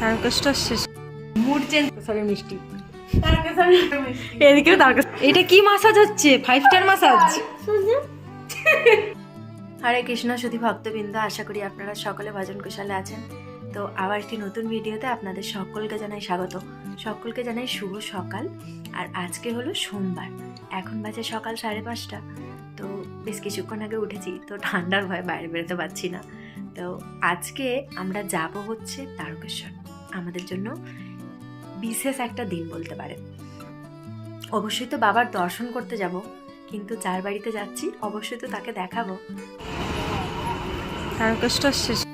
তারকেশ্বর শেষ। Mood change sorry মিষ্টি। এদিকেও তারকেশ্বর এটা কি মাসাজ হচ্ছে? Five star massage Hare Krishna শুধু ভক্তবৃন্দ আশা করি আপনারা সকলে ভজন কুশলে আছেন। তো আবার একটি নতুন ভিডিওতে আপনাদের সকলকে জানাই স্বাগত। সকলকে জানাই শুভ সকাল। আর আজকে হলো সোমবার। এখন বাজে সকাল সাড়ে পাঁচটা। তো বেশ কিছুক্ষণ আগে উঠেছি। তো ঠান্ডার ভয়ে বাইরে বেরোতে পারছি না। তো আজকে আমরা যাব হচ্ছে তারকেশ্বর। আমাদের জন্য বিশেষ একটা দিন বলতে পারেন অবশ্যই তো বাবার দর্শন করতে যাব কিন্তু যার বাড়িতে যাচ্ছি অবশ্যই তো তাকে দেখাবো। তারকেশ্বর শেষ।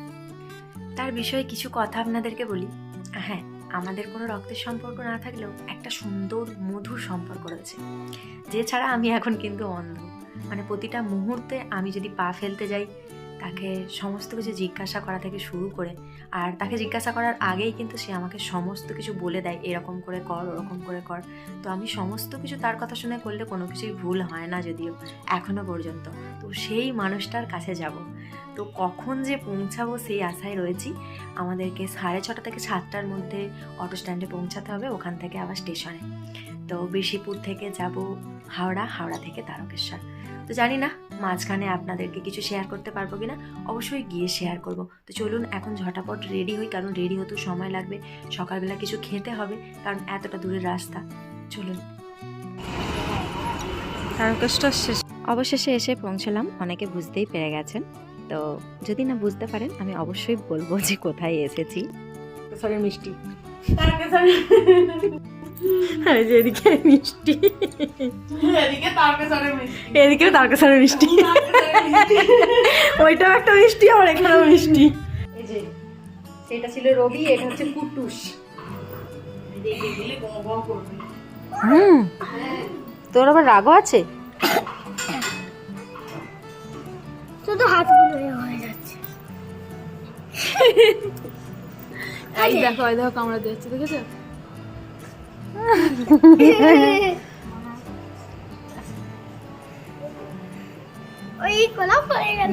তার বিষয়ে কিছু কথা আপনাদেরকে বলি। হ্যাঁ আমাদের কোনো রক্তের সম্পর্ক না থাকলেও একটা সুন্দর মধুর সম্পর্ক রয়েছে। যে ছাড়া আমি এখন কিন্তু অন্ধ। মানে প্রতিটা মুহূর্তে আমি যদি পা ফেলতে যাই তাকে সমস্ত কিছু জিজ্ঞাসা করা থেকে শুরু করে, আর তাকে জিজ্ঞাসা করার আগেই কিন্তু সে আমাকে সমস্ত কিছু বলে দেয়, এরকম করে কর, ওরকম করে কর। তো আমি সমস্ত কিছু তার কথা শুনে করলে কোনো কিছুই ভুল হয় না যদিও, এখনও পর্যন্ত। তো সেই মানুষটার কাছে যাব। তো কখন যে পৌঁছাবো সেই আশায় রয়েছি। আমাদেরকে সাড়ে ছটা থেকে সাতটার মধ্যে অটো স্ট্যান্ডে পৌঁছাতে হবে, ওখান থেকে আবার স্টেশনে। তো বিশিপুর থেকে যাব হাওড়া হাওড়া থেকে তারকেশ্বর। তো জানি না মাঝখানে আপনাদেরকে কিছু শেয়ার করতে পারব কিনা অবশ্যই গিয়ে শেয়ার করব। তো চলুন এখন ঝটাপট রেডি হই কারণ রেডি হতেও সময় লাগবে সকালবেলা কিছু খেতে হবে কারণ এতটা দূরের রাস্তা। চলুন। তারকেশ্বর শেষ অবশেষে এসে পৌঁছলাম অনেকে বুঝতেই পেরে গেছেন। তো যদি না বুঝতে পারেন আমি অবশ্যই বলব যে কোথায় এসেছি। মিষ্টি। আর যে এদিকে মিষ্টি। এদিকে তারকেশ্বরের মিষ্টি। এদিকেও তারকেশ্বরের মিষ্টি। ওইটাও একটা মিষ্টি আমার এখানেও মিষ্টি। এই যে সেটা ছিল রবি এটা হচ্ছে কুটুস এদিকে দিলে গঁ গঁ করবে। হুম। তোর আবার রাগও আছে? শুধু হাতগুলো হয়ে যাচ্ছে। এই দেখো এই দেখো কামড়া দিচ্ছে দেখেছ?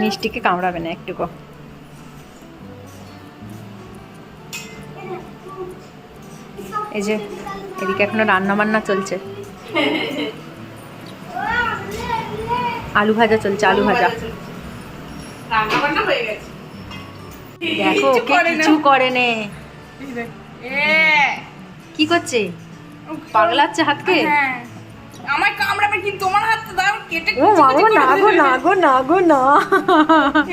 মিষ্টিকে কামড়াবে না একটুকু। এই যে এদিকে এখনও রান্না বান্না চলছে। আলু ভাজা চলছে আলু ভাজা। দেখো। কিছু করে নে। কি করছে? পাগলাচ্ছে হাতকে হ্যাঁ। আমার কামড়াবে কি তোমার হাতটা দাও কেটে ও কুচি মা গো না গো না গো না গো না।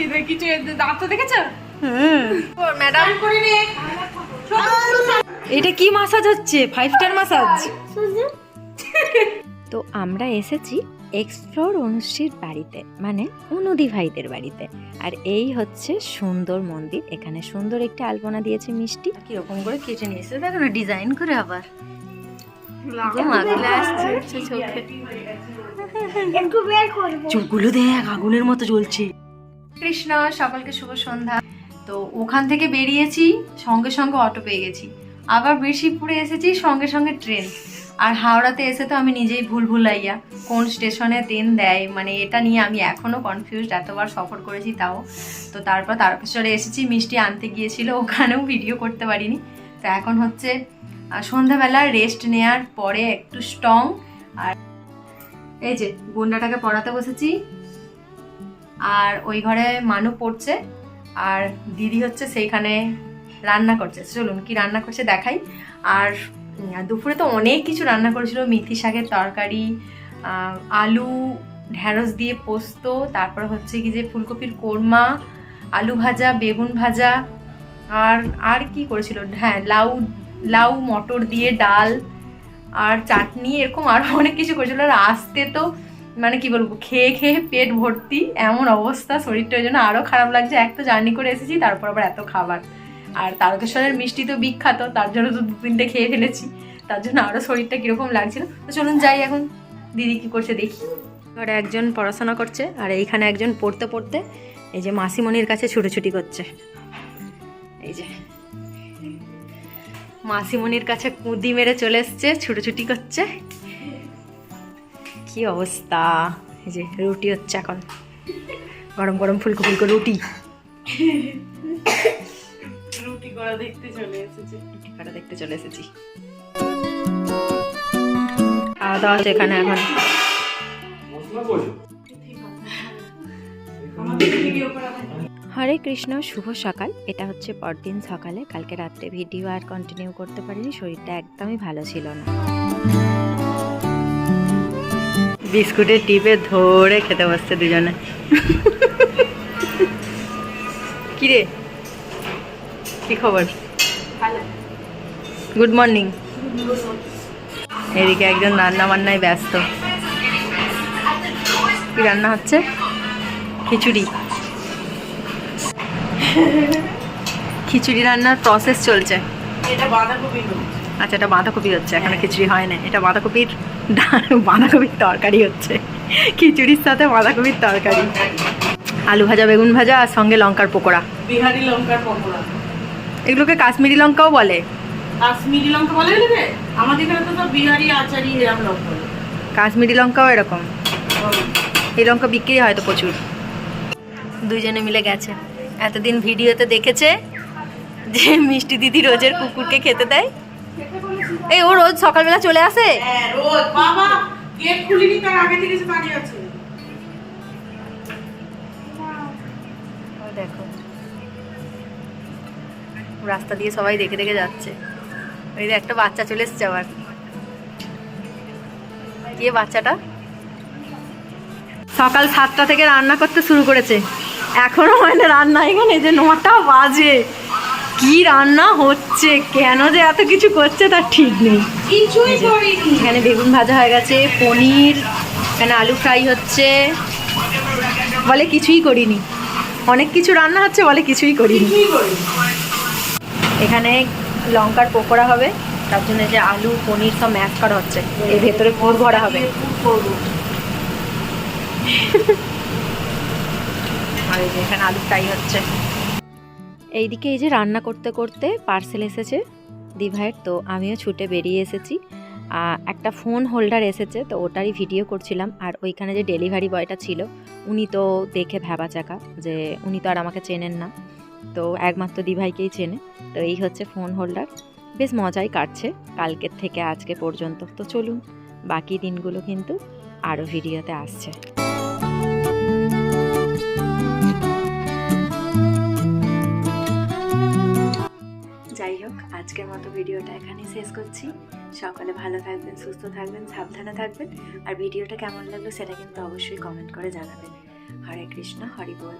এই দেখ, কিছু এর দাঁত দেখেছ? হুম। ম্যাডাম। করে নে এটা কি মাসাজ হচ্ছে? ফাইভ স্টার মাসাজ তো আমরা এসেছি এক্সপ্লোর অনুশ্রীর বাড়িতে মানে উনদি ভাইদের বাড়িতে। আর এই হচ্ছে সুন্দর মন্দির। এখানে সুন্দর একটি আলপনা দিয়েছে মিষ্টি। কীরকম করে কেটে নিয়েছে? দেখো না ডিজাইন করে আবার। চোখগুলো দেখ আগুনের মতো জ্বলছে। কৃষ্ণ সকলকে শুভ সন্ধ্যা। তো ওখান থেকে বেরিয়েছি সঙ্গে সঙ্গে অটো পেয়ে গেছি। আবার বেশিপুরে এসেছি সঙ্গে সঙ্গে ট্রেন। আর হাওড়াতে এসে তো আমি নিজেই ভুল ভুলাইয়া কোন স্টেশনে ট্রেন দেয় মানে এটা নিয়ে আমি এখনও কনফিউজড এতবার সফর করেছি তাও। তো তারপর তারকেশ্বরে এসেছি মিষ্টি আনতে গিয়েছিল ওখানেও ভিডিও করতে পারিনি। তো এখন হচ্ছে সন্ধ্যাবেলা রেস্ট নেওয়ার পরে একটু স্ট্রং আর এই যে গুন্ডাটাকে পড়াতে বসেছি। আর ওই ঘরে মানু পড়ছে, আর দিদি হচ্ছে সেইখানে রান্না করছে। চলুন কি রান্না করছে দেখাই। আর দুপুরে তো অনেক কিছু রান্না করেছিল। মেথি শাকের তরকারি আলু ঢ্যাঁড়স দিয়ে পোস্ত, তারপর হচ্ছে কি যে ফুলকপির কোরমা, আলু ভাজা, বেগুন ভাজা, আর আর কি করেছিল? হ্যাঁ লাউ লাউ, মটর দিয়ে ডাল আর চাটনি, এরকম আরও অনেক কিছু করেছিল। আর আসতে তো মানে কি বলব, খেয়ে খেয়ে পেট ভর্তি, এমন অবস্থা, শরীরটা ওই জন্য আরও খারাপ লাগছে। এক তো জার্নি করে এসেছি, তারপর আবার এত খাবার। আর তারকেশ্বরের মিষ্টি তো বিখ্যাত, তার জন্য তো দু তিনটে খেয়ে ফেলেছি। তার জন্য আরও শরীরটা কীরকম লাগছিল। তো চলুন যাই এখন, দিদি কী করছে দেখি। ঘরে একজন পড়াশোনা করছে, আর এইখানে একজন পড়তে পড়তে এই যে মাসিমণির কাছে ছুটোছুটি করছে। এই যে। মাসিমণির কাছে কুঁদি মেরে চলে এসছে ছুটোছুটি করছে। কি অবস্থা? এই যে রুটি হচ্ছে এখন। গরম গরম ফুলকো ফুলকো রুটি। রুটি করা দেখতে চলে এসেছে। রুটি করা দেখতে চলে এসেছি। খাওয়া দাওয়া এখানে এখন। হরে কৃষ্ণ শুভ সকাল। এটা হচ্ছে পরদিন সকালে। কালকে রাত্রে ভিডিও আর কন্টিনিউ করতে পারিনি শরীরটা একদমই ভালো ছিল না। বিস্কুটের টিপে ধরে খেতে বসছে দুজনে। কিরে? কি খবর? গুড মর্নিং এদিকে একজন রান্না বান্নায় ব্যস্ত। কি রান্না হচ্ছে? খিচুড়ি। খিচুড়ি রান্নার প্রসেস চলছে। এটা বাঁধাকপি আচ্ছা এটা বাঁধাকপি হচ্ছে এখনও খিচুড়ি হয় না এটা বাঁধাকপির বাঁধাকপির তরকারি হচ্ছে। খিচুড়ির সাথে বাঁধাকপির তরকারি। আলু ভাজা বেগুন ভাজা আর সঙ্গে লঙ্কার পকোড়া। বিহারি লঙ্কার পকোড়া। এগুলোকে কাশ্মীরি লঙ্কাও বলে। কাশ্মীরি লঙ্কা বলে আমাদের এখানে তো বিহারি আচারি এরম লঙ্কা। কাশ্মীরি লঙ্কাও এরকম। এই লঙ্কা বিক্রি হয় তো প্রচুর। দুইজনে মিলে গেছে। এতদিন ভিডিওতে দেখেছে যে মিষ্টি দিদি রোজের কুকুরকে খেতে দেয়? এই ও রোজ সকালবেলা চলে আসে? হ্যাঁ দেখো। রাস্তা দিয়ে সবাই দেখে দেখে যাচ্ছে। ওই যে একটা বাচ্চা চলে এসছে আবার। কে বাচ্চাটা? সকাল সাতটা থেকে রান্না করতে শুরু করেছে। এখনও হয় না রান্না এখানে যে নটা বাজে। কি রান্না হচ্ছে কেন যে এত কিছু করছে তার ঠিক নেই। কিছুই করিনি। এখানে বেগুন ভাজা হয়ে গেছে পনির এখানে আলু ফ্রাই হচ্ছে। বলে কিছুই করিনি। অনেক কিছু রান্না হচ্ছে বলে কিছুই করিনি। এখানে লঙ্কার পকোড়া হবে তার জন্য যে আলু পনির সব ম্যাশ করা হচ্ছে। এর ভেতরে পুর ভরা হবে। আর এই যে এখানে আলু ফ্রাই হচ্ছে। এইদিকে এই যে রান্না করতে করতে পার্সেল এসেছে দিভাইয়ের, তো আমিও ছুটে বেরিয়ে এসেছি। একটা ফোন হোল্ডার এসেছে, তো ওটারই ভিডিও করছিলাম। আর ওইখানে যে ডেলিভারি বয়টা ছিল, উনি তো দেখে ভ্যাবা চাকা যে উনি তো আর আমাকে চেনেন না। তো একমাত্র দিভাইকেই চেনে, তো এই হচ্ছে ফোন হোল্ডার। বেশ মজাই কাটছে কালকের থেকে আজকে পর্যন্ত। তো চলুন, বাকি দিনগুলো কিন্তু আরও ভিডিওতে আসছে। আজকের মতো ভিডিওটা এখানেই শেষ করছি। সকালে ভালো থাকবেন, সুস্থ থাকবেন, সাবধানে থাকবেন। আর ভিডিওটা কেমন লাগল সেটা কিন্তু অবশ্যই কমেন্ট করে জানাবেন। হরে কৃষ্ণ, হরি বল।